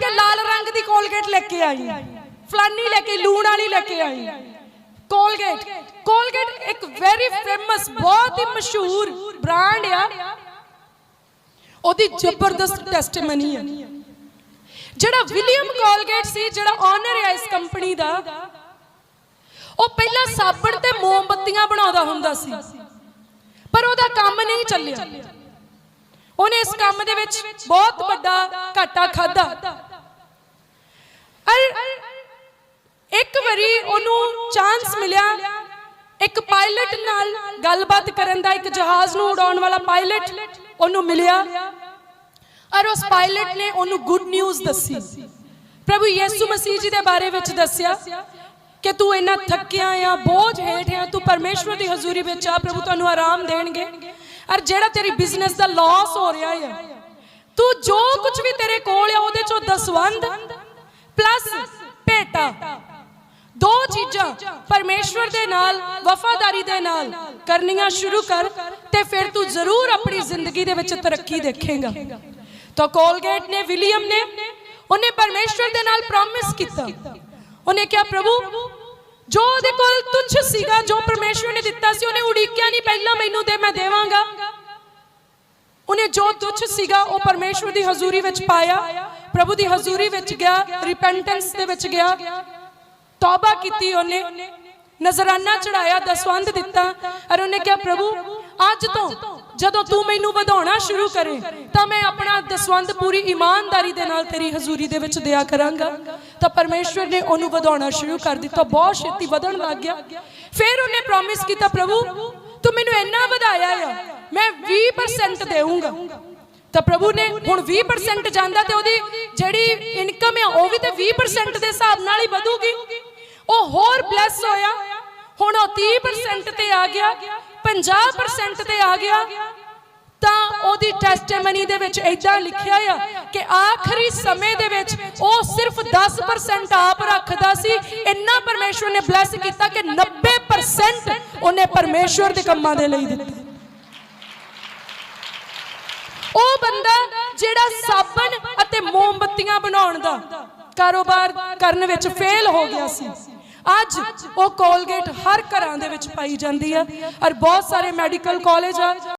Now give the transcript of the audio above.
ਕਹਿਣਗੇ ਲਾਲ ਰੰਗ ਦੀ ਕੋਲਗੇਟ ਲੈ ਕੇ ਆਈ। ਫਲਾਨੀ ਲੈ ਕੇ, ਲੂਣ ਵਾਲੀ ਲੈ ਕੇ ਆਈ। ਕੋਲਗੇਟ ਕੋਲਗੇਟ ਇੱਕ ਵੈਰੀ ਫੇਮਸ ਬਹੁਤ ਹੀ ਮਸ਼ਹੂਰ ਬ੍ਰਾਂਡ ਆ। ਉਹਦੀ ਜ਼ਬਰਦਸਤ ਟੈਸਟੀਮਨੀ ਹੈ ਜਿਹੜਾ ਵਿਲੀਅਮ ਕੋਲਗੇਟ ਸੀ, ਜਿਹੜਾ ਓਨਰ ਹੈ ਇਸ ਕੰਪਨੀ ਦਾ, ਉਹ ਪਹਿਲਾਂ ਸਾਬਣ ਤੇ ਮੋਮਬੱਤੀਆਂ ਬਣਾਉਂਦਾ ਹੁੰਦਾ ਸੀ। ਪਰ ਉਹਦਾ ਕੰਮ ਨਹੀਂ ਚੱਲਿਆ। ਉਹਨੇ ਇਸ ਕੰਮ ਦੇ ਵਿੱਚ ਬਹੁਤ ਵੱਡਾ ਘਾਟਾ ਖਾਦਾ ਇੱਕ ਵਾਰੀ ਉਹਨੂੰ ਚਾਂਸ ਮਿਲਿਆ। ਇੱਕ ਪਾਇਲਟ ਨਾਲ ਗੱਲਬਾਤ ਕਰਨ ਦਾ ਇੱਕ ਜਹਾਜ਼ ਨੂੰ ਉਡਾਉਣ ਵਾਲਾ ਪਾਇਲਟ ਉਹਨੂੰ ਮਿਲਿਆ। ਔਰ ਉਸ ਪਾਇਲਟ ਨੇ ਉਹਨੂੰ ਗੁੱਡ ਨਿਊਜ਼ ਦੱਸੀ। ਪ੍ਰਭੂ ਯਿਸੂ ਮਸੀਹ ਜੀ ਦੇ ਬਾਰੇ ਵਿੱਚ ਦੱਸਿਆ ਕਿ ਤੂੰ ਇੰਨਾ ਥੱਕਿਆ ਆ, ਬੋਝ ਹੇਠ ਆ, ਤੂੰ ਪਰਮੇਸ਼ਵਰ ਦੀ ਹਜ਼ੂਰੀ ਵਿੱਚ ਆ, ਪ੍ਰਭੂ ਤੁਹਾਨੂੰ ਆਰਾਮ ਦੇਣਗੇ। ਔਰ ਜਿਹੜਾ ਤੇਰੀ ਬਿਜ਼ਨਸ ਦਾ ਲਾਸ ਹੋ ਰਿਹਾ ਆ, ਤੂੰ ਜੋ ਕੁਝ ਵੀ ਤੇਰੇ ਕੋਲ ਆ, ਉਹਦੇ ਚੋਂ ਦਸਵੰਦ ਪਲੱਸ ਭੇਟਾ। ਦੋ ਚੀਜ਼ਾਂ ਪਰਮੇਸ਼ਵਰ ਦੇ ਨਾਲ, ਵਫਾਦਾਰੀ ਦੇ ਨਾਲ ਕਰਨੀਆਂ ਸ਼ੁਰੂ ਕਰ ਤੇ ਫਿਰ ਤੂੰ ਜ਼ਰੂਰ ਆਪਣੀ ਜ਼ਿੰਦਗੀ ਦੇ ਵਿੱਚ ਤਰੱਕੀ ਦੇਖੇਗਾ। ਤਾਂ ਕੋਲਗੇਟ ਨੇ, ਵਿਲੀਅਮ ਨੇ ਉਹਨੇ ਪਰਮੇਸ਼ਵਰ ਦੇ ਨਾਲ ਪ੍ਰੋਮਿਸ ਕੀਤਾ। ਉਹਨੇ ਕਿਹਾ, ਪ੍ਰਭੂ, ਜੋ ਉਹਦੇ ਕੋਲ ਤੁੱਛ ਸੀਗਾ, ਜੋ ਪਰਮੇਸ਼ਵਰ ਨੇ ਦਿੱਤਾ ਸੀ, ਉਹਨੇ ਉਡੀਕਿਆ ਨਹੀਂ, ਪਹਿਲਾਂ ਮੈਨੂੰ ਦੇ, ਮੈਂ ਦੇਵਾਂਗਾ। ਉਹਨੇ ਜੋ ਤੁੱਛ ਸੀਗਾ, ਉਹ ਪਰਮੇਸ਼ਵਰ ਦੀ ਹਜ਼ੂਰੀ ਵਿੱਚ ਪਾਇਆ। ਪ੍ਰਭੂ ਦੀ ਹਜ਼ੂਰੀ ਵਿੱਚ ਗਿਆ ਰਿਪੈਂਟੈਂਸ ਦੇ ਵਿੱਚ ਗਿਆ। ਤੌਬਾ ਕੀਤੀ ਉਹਨੇ। ਨਜ਼ਰਾਨਾ ਚੜਾਇਆ ਦਸਵੰਦ ਦਿੱਤਾ। ਔਰ ਉਹਨੇ ਕਿਹਾ, ਪ੍ਰਭੂ, ਅੱਜ ਤੋਂ ਜਦੋਂ ਤੂੰ ਮੈਨੂੰ ਵਧਾਉਣਾ ਸ਼ੁਰੂ ਕਰੇ, ਤਾਂ ਮੈਂ ਆਪਣਾ ਦਸਵੰਦ ਪੂਰੀ ਇਮਾਨਦਾਰੀ ਦੇ ਨਾਲ ਤੇਰੀ ਹਜ਼ੂਰੀ ਦੇ ਵਿੱਚ ਦਿਆ ਕਰਾਂਗਾ। ਤਾਂ ਪਰਮੇਸ਼ਵਰ ਨੇ ਉਹਨੂੰ ਵਧਾਉਣਾ ਸ਼ੁਰੂ ਕਰ ਦਿੱਤਾ। ਬਹੁਤ ਛੇਤੀ ਵਧਣ ਲੱਗ ਗਿਆ। ਫਿਰ ਉਹਨੇ ਪ੍ਰੋਮਿਸ ਕੀਤਾ, ਪ੍ਰਭੂ, ਤੂੰ ਮੈਨੂੰ ਇੰਨਾ ਵਧਾਇਆ ਆ, ਮੈਂ 20% ਦੇਵਾਂਗਾ ਤਾਂ ਪ੍ਰਭੂ ਨੇ ਹੁਣ 20% ਜਾਂਦਾ ਤੇ ਉਹਦੀ ਜਿਹੜੀ ਇਨਕਮ ਆ, ਉਹ ਵੀ ਤੇ 20% ਦੇ ਹਿਸਾਬ ਨਾਲ ਹੀ ਵਧੂਗੀ। ਉਹ ਹੋਰ ਬਲੈਸ ਹੋਇਆ। ਹੁਣ ਉਹ 30% ਤੇ ਆ ਗਿਆ 50% ਤੇ ਆ ਗਿਆ। ਤਾਂ ਉਹਦੀ ਟੈਸਟੀਮਨੀ ਦੇ ਵਿੱਚ ਇਦਾਂ ਲਿਖਿਆ ਆ ਕਿ ਆਖਰੀ ਸਮੇਂ ਦੇ ਵਿੱਚ ਉਹ ਸਿਰਫ 10% ਆਪ ਰੱਖਦਾ ਸੀ। ਇੰਨਾ ਪਰਮੇਸ਼ਵਰ ਨੇ ਬਲੈਸ ਕੀਤਾ ਕਿ 90% ਉਹਨੇ ਪਰਮੇਸ਼ਵਰ ਦੇ ਕੰਮਾਂ ਦੇ ਲਈ ਦਿੱਤਾ। ਉਹ ਬੰਦਾ ਜਿਹੜਾ ਸਾਬਣ ਅਤੇ ਮੋਮਬੱਤੀਆਂ ਬਣਾਉਣ ਦਾ ਕਾਰੋਬਾਰ ਕਰਨ ਵਿੱਚ ਫੇਲ ਹੋ ਗਿਆ ਸੀ। ਅੱਜ ਉਹ ਕੋਲਗੇਟ ਹਰ ਘਰਾਂ ਦੇ ਵਿੱਚ ਪਾਈ ਜਾਂਦੀ ਹੈ ਔਰ ਬਹੁਤ ਸਾਰੇ ਮੈਡੀਕਲ ਕਾਲਜ ਆ।